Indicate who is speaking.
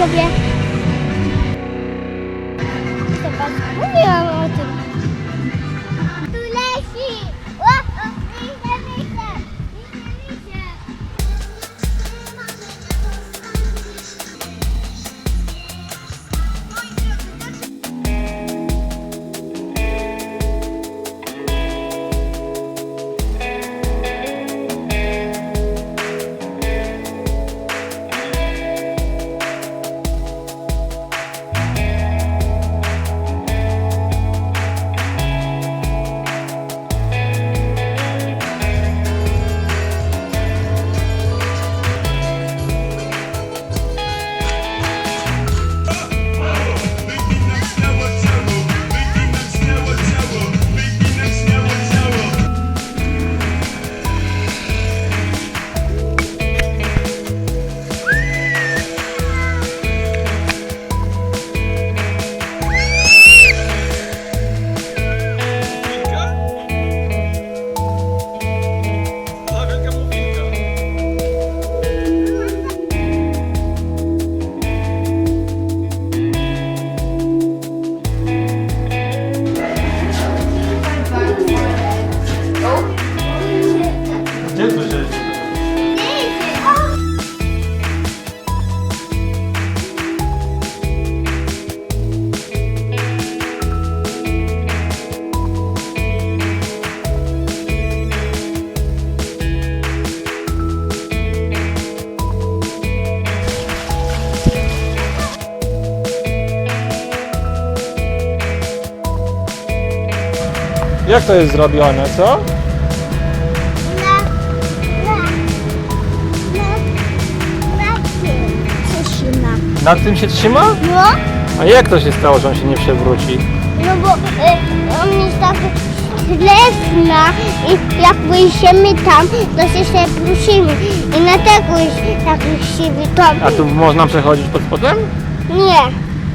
Speaker 1: sobie. Zobacz, mówiłam
Speaker 2: Jak to jest zrobione, co?
Speaker 1: Na, na, na, na tym się trzyma.
Speaker 2: Nad tym się trzyma?
Speaker 1: No,
Speaker 2: A jak to się stało, że on się nie przewróci?
Speaker 1: no bo e, on jest tak śledzna i jak wyjdziemy tam, to się sobie prosimy. I na tego jest taki siwy tom.
Speaker 2: A tu można przechodzić pod spodem?
Speaker 1: Nie,